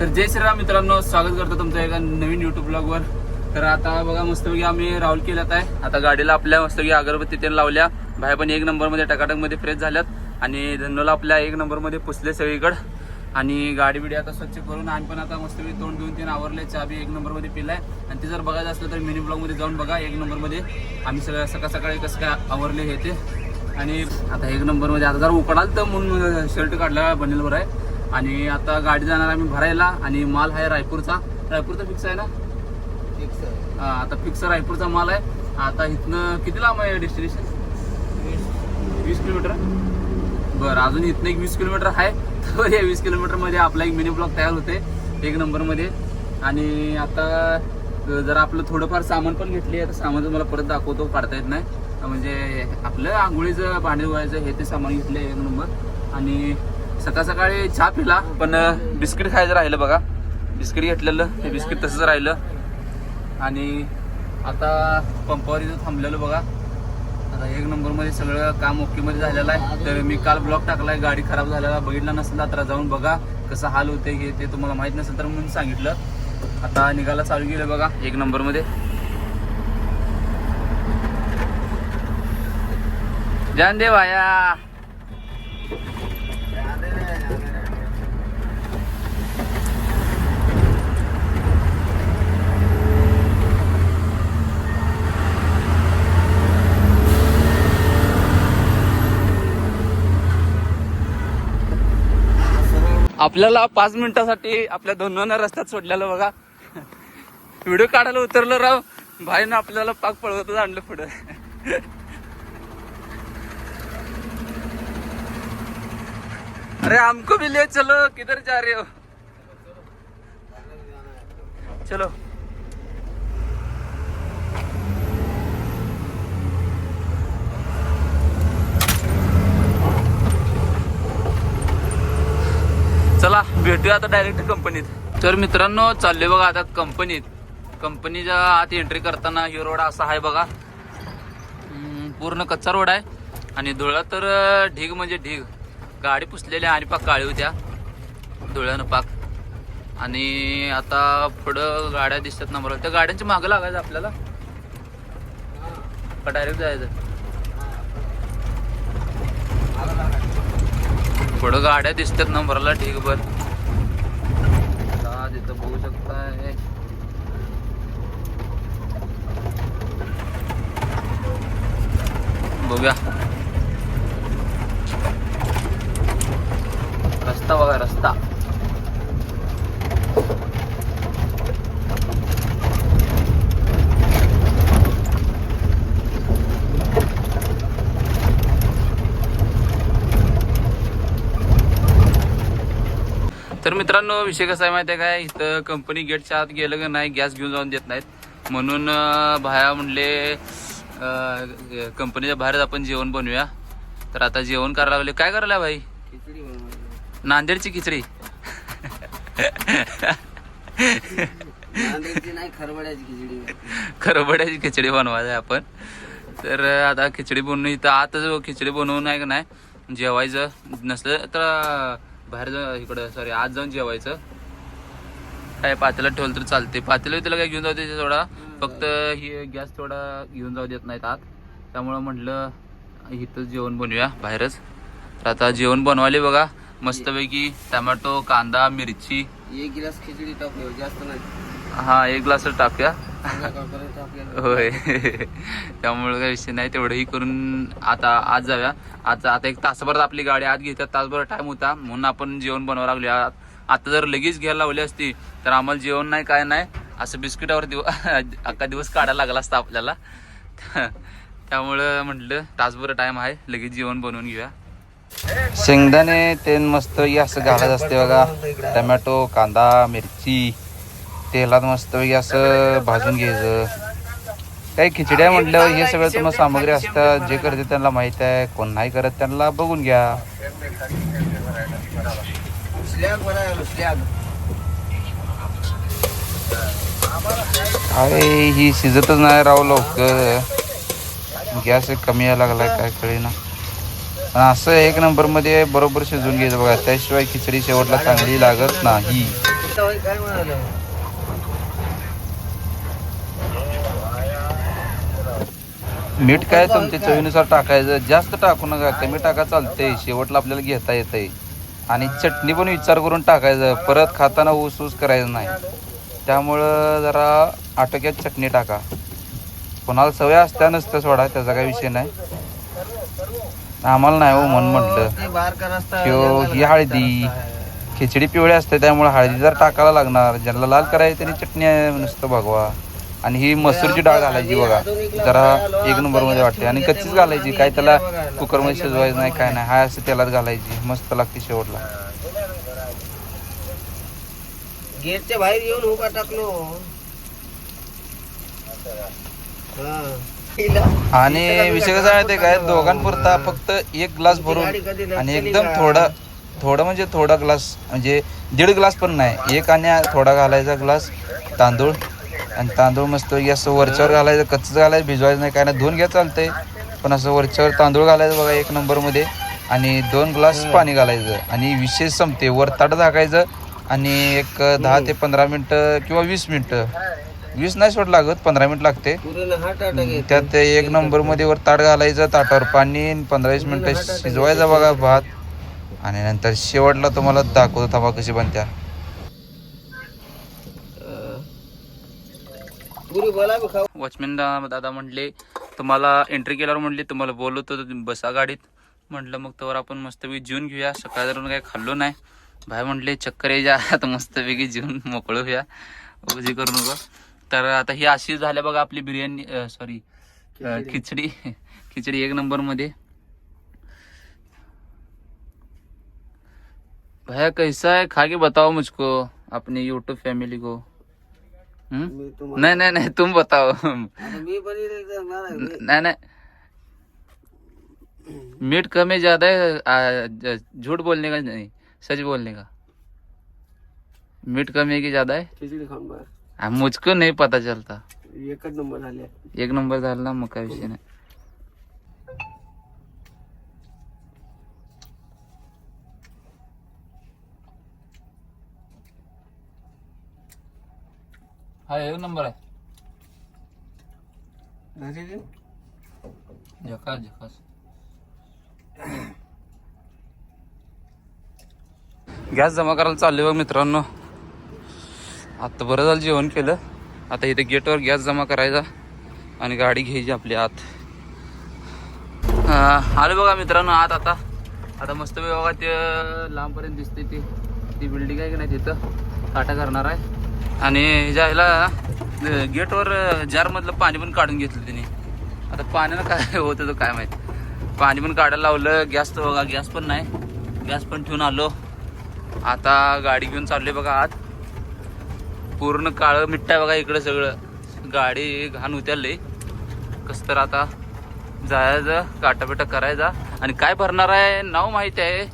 तर जय श्रीराम मित्रांनो स्वागत करतो तुमचं एका नवीन युट्यूब ब्लॉगवर तर आता बघा मस्तपैकी आम्ही राहुल केल्यात आहे. आता गाडीला आपल्या मस्तपैकी अगरबत्ती तेल लावल्या. बाहेर पण एक नंबरमध्ये टकाटकमध्ये फ्रेश झाल्यात. आणि धन्नोला आपल्या एक नंबरमध्ये पुसले सगळीकडं. आणि गाडी बिडी आता स्वच्छ करून आणि पण आता मस्तपैकी तोंड घेऊन तीन आवरले चहा बी एक नंबरमध्ये पिलाय. आणि ते जर बघायचं असलं तर मिनी ब्लॉगमध्ये जाऊन बघा एक नंबरमध्ये. आम्ही सगळं सकाळ सकाळी कसं काय आवरले हे ते. आणि आता एक नंबरमध्ये आता जर उकडाल तर म्हणून शर्ट काढला बनेलवर आहे. आणि आता गाडी जाणार आम्ही भरायला आणि माल आहे रायपूरचा. रायपूरचा फिक्स आहे ना? हा, आता फिक्स रायपूरचा माल आहे. आता इथनं किती लांब आहे डेस्टिनेशन वीस. किलोमीटर? बरं अजून इथनं एक वीस किलोमीटर आहे. तर या वीस किलोमीटरमध्ये आपला एक मिनी ब्लॉक तयार होते एक नंबरमध्ये. आणि आता जर आपलं थोडंफार सामान पण घेतली आहे. तर सामान तुम्हाला परत दाखवतो काढता येत नाही. म्हणजे आपलं आंघोळीचं भांडे धुवायचं हे ते सामान घेतलं एक नंबर. आणि सकाळ सकाळी चहा पिला पण बिस्किट खायचं राहिलं बघा. बिस्किट घेतलेलं ते बिस्किट तसंच राहिलं. आणि आता पंपावर इथं थांबलेलो बघा. आता एक नंबरमध्ये सगळं काम ओकेमध्ये झालेलं आहे. तर मी काल ब्लॉक टाकलाय गाडी खराब झालेला बघितला नसेल तर जाऊन बघा कसं हाल होते हे ते तुम्हाला माहीत नसेल तर म्हणून सांगितलं. आता निघायला चालू केलं बघा एक नंबरमध्ये. जान दे आपल्याला पाच मिनिटासाठी आपल्या दोन रस्त्यात सोडलेलं बघा. व्हिडिओ काढायला उतरलो राव. भाईनं आपल्याला पाक पळवतच आणलं पुढं. अरे हमको भी ले चलो किधर जा रहे हो? चलो चला भेटूया आता डायरेक्ट कंपनीत तर मित्रांनो चालले बघा आता कंपनीत कंपनीच्या आत एंट्री करताना ही रोड असा आहे बघा. पूर्ण कच्चा रोड आहे. आणि धुळा तर ढीग म्हणजे ढीग. गाडी पुसलेली आणि पाक काळी होत्या. धुळ्यानं पाक. आणि आता पुढं गाड्या दिसतात ना मला. त्या गाड्यांच्या मागं लागायचं आपल्याला. का डायरेक्ट जायचं? पुढं गाड्या दिसतात नंबरला ठीक बर आता तिथं बघू शकताय बघूया. रस्ता बघा रस्ता. तर मित्रांनो विषय कसा आहे माहिती आहे काय? इथं कंपनी गेटच्या आत गेलं की नाही गॅस घेऊन जाऊन देत नाहीत. म्हणून भाया म्हणले कंपनीच्या बाहेरच आपण जेवण बनवूया. तर आता जेवण करायला लागले काय करायला भाई नांदेडची खिचडी. नाही खरबड्याची खिचडी खरबड्याची खिचडी बनवायची आपण. तर आता खिचडी बनवून इथं आता खिचडी बनवून आहे का नाही? जेवायचं नसलं तर बाहेर जा इकडं सॉरी आज जाऊन जेवायचं. काय पातेला ठेवलं तर चालते पातेला त्याला काय घेऊन जाऊ देते थोडा फक्त ही गॅस थोडा घेऊन जाऊ देत नाहीत आत. त्यामुळं म्हटलं इथं जेवण बनवूया बाहेरच. तर आता जेवण बनवायला बघा. मस्तपैकी टमॅटो कांदा मिरची. एक गिलास खिचडी टाकूया जास्त नाही. हा एक ग्लास टाकूया. होय. त्यामुळे काही विषय नाही तेवढंही करून आता आज जाऊया. आता आता एक तासभरात आपली गाडी आत घेतात तासभर टाइम होता. म्हणून आपण जेवण बनवावं लागले आ- आता जर लगेच घ्यायला लावली असती तर आम्हाला जेवण नाही काय नाही असं बिस्किटावर दिव अख्खा दिवस काढायला लागला असता आपल्याला. त्यामुळं म्हटलं तासभर टाइम आहे लगेच जेवण बनवून घेऊया. शेंगदाणे तेल मस्त असं घालत असते बघा. टमॅटो कांदा मिरची तेलात मस्त असं भाजून घ्यायचं. काही खिचड्या म्हटल्यावर हे सगळं तुम्हाला सामग्री असतात जे करते त्यांना माहीत आहे. कोण नाही करत त्यांना बघून घ्या. Slag slag. ही शिजतच नाही राव लवकर. गॅस कमी यायला लागलाय काय कळेना. पण असं एक नंबरमध्ये बरोबर शिजून घ्यायचं बघा. त्याशिवाय खिचडी शेवटला चांगली लागत नाही. काय म्हणाल मीठ काय तुमच्या चवीनुसार टाकायचं? जास्त टाकू नका. कमी टाका चालतंय. शेवटला आपल्याला घेता येतंय. आणि चटणी पण विचार करून टाकायचं. परत खाताना ऊस ऊस करायचं नाही. त्यामुळं जरा आटोक्यात चटणी टाका. कोणाला सवय असत्या नसतं सोडा त्याचा काही विषय नाही. आम्हाला नाही हो म्हणून म्हटलं. किंवा ही हळदी. खिचडी पिवळी असते त्यामुळे हळदी जर टाकायला लागणार. ज्यांना लाल करायची त्यांनी चटणी नुसतं भगवा. आणि ही मसूरची डाळ घालायची बघा. जरा एक नंबरमध्ये वाटते. आणि कच्चीच घालायची. काय त्याला कुकरमध्ये शिजवायचं नाही काय नाही. हाय असं तेलात घालायची. मस्त लागते शेवटला. गेटच्या बाहेर येऊन उभा टाकलो. हा. आणि विषय कसा आहे ते काय? दोघांपुरता फक्त एक ग्लास भरून आणि एकदम थोडा थोडं म्हणजे थोडा ग्लास म्हणजे दीड ग्लास पण नाही. एक आणि थोडा घालायचा ग्लास तांदूळ. आणि तांदूळ मस्त असं वरच्यावर घालायचं कच्चं घालायचं भिजवायचं नाही. काय नाही धुवून घ्या चालतंय. पण असं वरच्यावर तांदूळ घालायचं बघा एक नंबरमध्ये. आणि दोन ग्लास पाणी घालायचं. आणि विशेष संपते. वर ताट झाकायचं. आणि एक दहा ते पंधरा मिनटं किंवा वीस मिनटं. वीस नाही सोड लागत पंधरा मिनिट लागते. त्यात ते एक नंबरमध्ये वर ताट घालायचं ताटावर पाणी पंधरा वीस मिनिटं शिजवायचा बघा भात. आणि नंतर शेवटला तुम्हाला दाखवतो थांबा कशी बनत्या पुरी बोला बी खाऊ वॉचमॅन दादा म्हटले तुम्हाला एंट्री केल्यावर म्हटले तुम्हाला बोलवतो बसा गाडीत. म्हटलं मग तर आपण मस्तपैकी जेवून घेऊया. सकाळ धरून काही खाल्लो नाही. भाई म्हटले चक्कर यायच्या आता मस्तपैकी जेवून मोकळं होऊया. उजी करू नको. तर आता ही अशी झाल्या बघा आपली बिर्याणी सॉरी खिचडी. खिचडी. एक नंबरमध्ये भैया कैसा है? खा के बताओ मुझको अपनी यूट्यूब फैमिली को. नहीं नहीं नहीं तुम बताओ। मी नहीं नहीं। मीट कम है ज़्यादा है झूठ बोलने का नहीं सच बोलने का। मीट कम है कि ज़्यादा है? मुझको नहीं पता चलता। एकच नंबर झाले एक नंबर झाला ना मग काय विषय नाही। हा एक नंबर आहे. झकास झकास. गॅस जमा करायला चालले बघ मित्रांनो. आता बरं झालं जेवण केलं. आता इथे गेटवर गॅस जमा करायचा आणि गाडी घ्यायची आपली आत. आलो बघा मित्रांनो आत आता. आता मस्त बघा ते लांबपर्यंत दिसते ती. ती बिल्डिंग आहे की नाही तिथं? काटा करणार आहे. आणि ज्याला गेटवर जारमधलं पाणी पण काढून घेतलं तिने. आता पाण्यानं काय होत होतं काय माहीत. पाणी पण काढायला लावलं गॅस तर बघा गॅस पण नाही. गॅस पण ठेवून आलो. आता गाडी घेऊन चाललोय बघा आत. पूर्ण काळं मिट्ट आहे बघा इकडं सगळं. गाडी घाण उतरली. कस तर आता जायचं काटापिटा करायचा. आणि काय भरणार आहे नाव माहिती आहे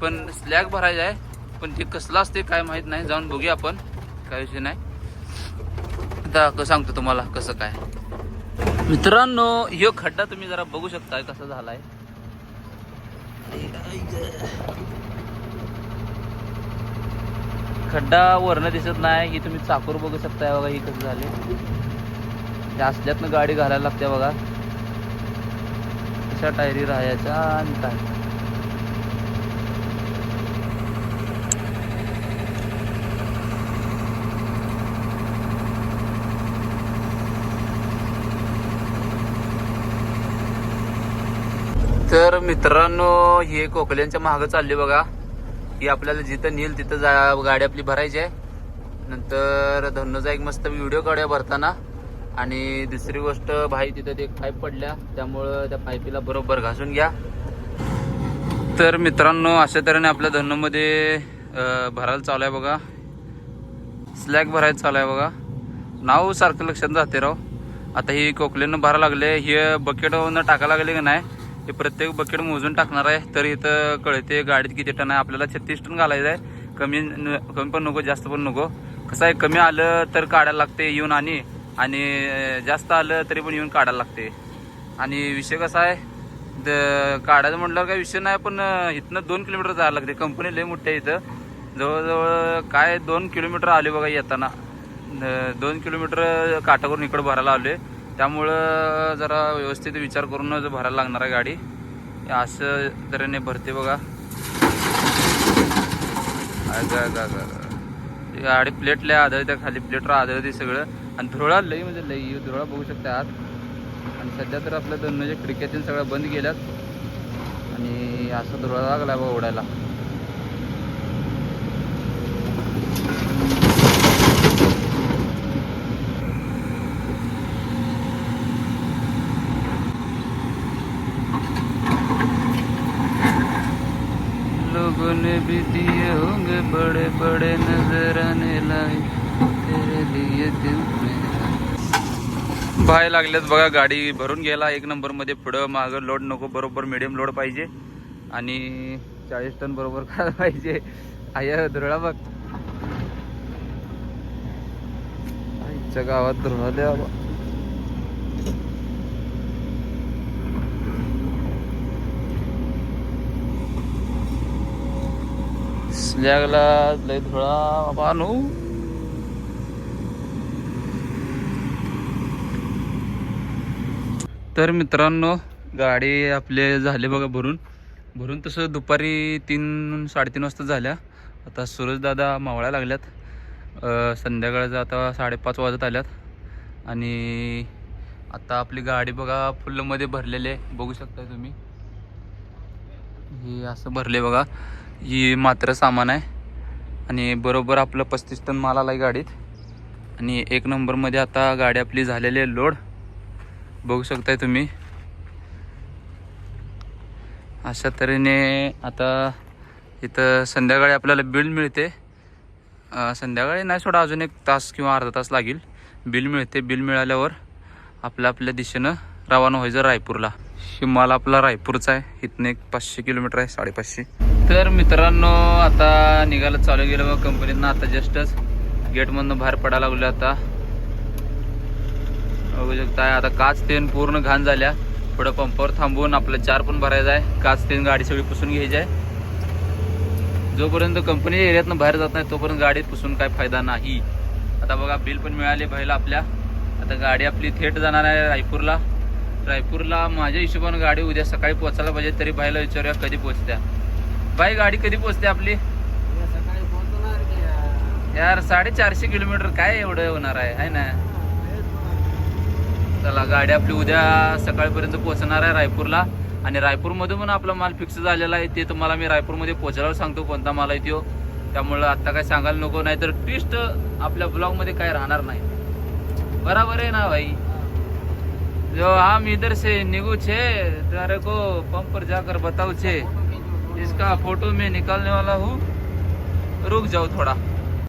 पण स्लॅग भरायचा आहे. पण ते कसलं असते काय माहीत नाही. जाऊन बघूया आपण. काय विषय नाही. आता सांगतो तुम्हाला कसं काय. मित्रांनो ह्यो खड्डा तुम्ही जरा बघू शकता कसा झालाय. खड्डा वरनं दिसत नाही ही तुम्ही चाकूर बघू शकताय बघा ही कसं झाले असल्यातनं गाडी घालायला लागते बघा. कशा टायरी राहायच्या आणि काय. तर मित्रांनो हे कोकल्यांच्या मागं चालली बघा. ही आपल्याला जिथं नेईल तिथं जा गाडी आपली भरायची आहे. नंतर धन्नोचा एक मस्त व्हिडिओ काढूया भरताना. आणि दुसरी गोष्ट भाई तिथं ते पाईप पडल्या. त्यामुळं त्या पाईपीला बरोबर घासून घ्या. तर मित्रांनो अशा तऱ्हेने आपल्या धन्नोमध्ये भरायला चालू आहे बघा. स्लॅग भरायला चालू आहे बघा. नाव सारखं लक्षात जाते राव. आता ही कोकलेनं भरायला लागले. हे बकेटनं टाकायला लागले की नाही? ते प्रत्येक बकेट मोजून टाकणार आहे. तर इथं कळते गाडीत किती टन आहे. आपल्याला छत्तीस टन घालायचं आहे. कमी न- कमी पण नको जास्त पण नको. कसं आहे कमी आलं तर काढायला लागते येऊन आणि आणि जास्त आलं तरी पण येऊन काढायला लागते. आणि विषय कसा आहे द काढायचं म्हटलं काही विषय नाही पण इथनं दोन किलोमीटर जायला लागते. कंपनी लय मोठी आहे इथं. जवळजवळ काय दोन किलोमीटर आले बघा येताना. दोन किलोमीटर काटाकरून इकडं भरायला आले त्यामुळं जरा व्यवस्थित विचार करूनच भरायला लागणार आहे गाडी असं तऱ्हेने भरते बघा. अगं, अगं, गाडी प्लेट लय आदळत्या खाली प्लेटवर आदळते सगळं. आणि धुळा लई म्हणजे लई धुळा बघू शकता आत. आणि सध्या तर आपलं दोन म्हणजे खिडक्यातील सगळं बंद गेल्यात आणि असं धुळा लागला बघा उडायला. तेरे ने भी दिए होंगे बड़े बड़े नजराने लाए तेरे लिए दिल मेरा। बाय लागल्यात बघा गाडी भरून गेला. एक नंबरमध्ये पुढं मागं लोड नको बरोबर मिडियम लोड पाहिजे. आणि चाळीस टन बरोबर काय पाहिजे? आया धुरळा बघ. आईच्या गावात धुरळा द्या स्लॅगला लय धुळा बाबा नो तर मित्रांनो गाडी आपले झाले बघा भरून. भरून तसं दुपारी तीन साडेतीन वाजता झाल्या. आता सूरजदादा मावळ्या लागल्यात. संध्याकाळचं आता साडेपाच वाजत आल्यात. आणि आता आपली गाडी बघा फुलमध्ये भरलेली आहे. बघू शकता तुम्ही. हे असं भरले बघा. ही मात्र सामान आहे. आणि बरोबर आपलं पस्तीस टन माल आला आहे गाडीत. आणि एक नंबरमध्ये आता गाडी आपली झालेली आहे लोड बघू शकताय तुम्ही. अशा तऱ्हेने आता इथं संध्याकाळी आपल्याला बिल मिळते. संध्याकाळी नाही सोडा अजून एक तास किंवा अर्धा तास लागेल. बिल मिळते. बिल मिळाल्यावर आपल्या आपल्या दिशेनं रवाना व्हायचं रायपूरला. शिमाला आपला रायपूरचा आहे. इथनं एक पाचशे किलोमीटर आहे साडेपाचशे. तर मित्रांनो आता निघायला चालू गेलं बघ कंपनीतनं आता जस्टच गेटमधनं बाहेर पडायला लागलो आता. बघू शकता आता काच तेन पूर्ण घाण झाल्या. पुढं पंपावर थांबवून आपलं चार पण भरायचं आहे. काच तेन गाडी सगळी पुसून घ्यायची आहे. जोपर्यंत कंपनी एरियातनं बाहेर जात नाही तोपर्यंत गाडी पुसून काय फायदा नाही. आता बघा बिल पण मिळाले भाईला आपल्या. आता गाडी आपली थेट जाणार आहे रायपूरला. रायपूरला माझ्या हिशोबानं गाडी उद्या सकाळी पोचायला पाहिजे तरी भाईला विचारूया कधी पोचत्या बाई गाडी कधी पोहोचते आपली? यार? साडेचारशे किलोमीटर काय एवढं होणार आहे है ना? चला गाडी आपली उद्या सकाळपर्यंत पोहोचणार आहे रायपूरला. आणि रायपूरमधून पण आपला माल फिक्स झालेला आहे ते तुम्हाला मी रायपूरमध्ये पोहोचल्यावर सांगतो कोणता माल आहे तो त्यामुळं आत्ता काय सांगायला नको नाही तर ट्विस्ट आपल्या ब्लॉगमध्ये काय राहणार नाही. बराबर है ना भाई? जो हम इधर से निगू छे तेरे को पंप पर जाकर बताऊ छे. इसका फोटो मैं निकालने वाला हूँ। रुक जाओ थोड़ा।